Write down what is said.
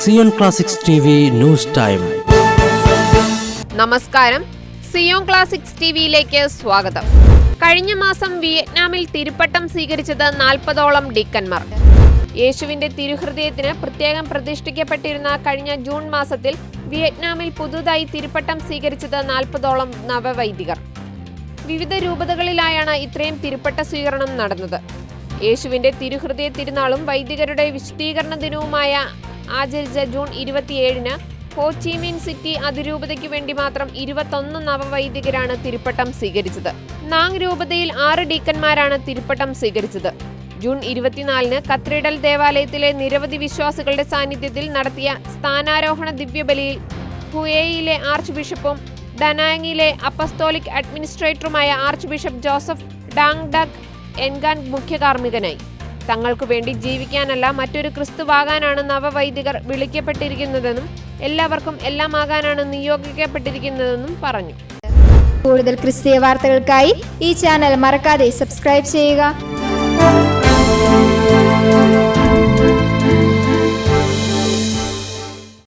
Zion classics news time. നമസ്കാരം. Zion classics ടിവിയിലേക്ക് സ്വാഗതം. കഴിഞ്ഞ മാസം വിയറ്റ്നാമിൽ തിരുപ്പട്ടം സ്വീകരിച്ചത് നാൽപ്പതോളം ഡീക്കന്മാർ. യേശുവിന്റെ തിരുഹൃദയത്തിന് പ്രത്യേകം പ്രതിഷ്ഠിക്കപ്പെട്ടിരുന്ന കഴിഞ്ഞ ജൂൺ മാസത്തിൽ വിയറ്റ്നാമിൽ പുതുതായി തിരുപ്പട്ടം സ്വീകരിച്ചത് നാൽപ്പതോളം നവവൈദികർ. വിവിധ രൂപതകളിലായാണ് ഇത്രയും തിരുപ്പട്ട സ്വീകരണം നടന്നത്. യേശുവിന്റെ തിരുഹൃദയ തിരുനാളും വൈദികരുടെ വിശുദ്ധീകരണ ദിനവുമായ ആചരിച്ച ജൂൺ ഇരുപത്തിയേഴിന് ഹോച്ചിമിൻ സിറ്റി അതിരൂപതയ്ക്ക് വേണ്ടി മാത്രം ഇരുപത്തൊന്ന് നവവൈദികരാണ് തിരുപ്പട്ടം സ്വീകരിച്ചത്. നാങ് രൂപതയിൽ ആറ് ഡീക്കന്മാരാണ് തിരുപ്പട്ടം സ്വീകരിച്ചത്. ജൂൺ ഇരുപത്തിനാലിന് കത്രിഡൽ ദേവാലയത്തിലെ നിരവധി വിശ്വാസികളുടെ സാന്നിധ്യത്തിൽ നടത്തിയ സ്ഥാനാരോഹണ ദിവ്യബലിയിൽ ഹുയേയിലെ ആർച്ച് ബിഷപ്പും ഡനാങ്ങിലെ apostolic അഡ്മിനിസ്ട്രേറ്ററുമായ archbishop Joseph Dang Duc Ngan മുഖ്യ കാർമ്മികനായി തങ്ങൾക്കു വേണ്ടി ജീവിക്കാനല്ല മറ്റൊരു ക്രിസ്തുവാകാനാണ് നവവൈദികർ വിളിക്കപ്പെട്ടിരിക്കുന്നതെന്നും എല്ലാവർക്കും എല്ലാമാകാനാണ് നിയോഗിക്കപ്പെട്ടിരിക്കുന്നതെന്നും പറഞ്ഞു. കൂടുതൽ ക്രിസ്തീയ വാർത്തകൾക്കായി ഈ ചാനൽ മറക്കാതെ സബ്സ്ക്രൈബ് ചെയ്യുക.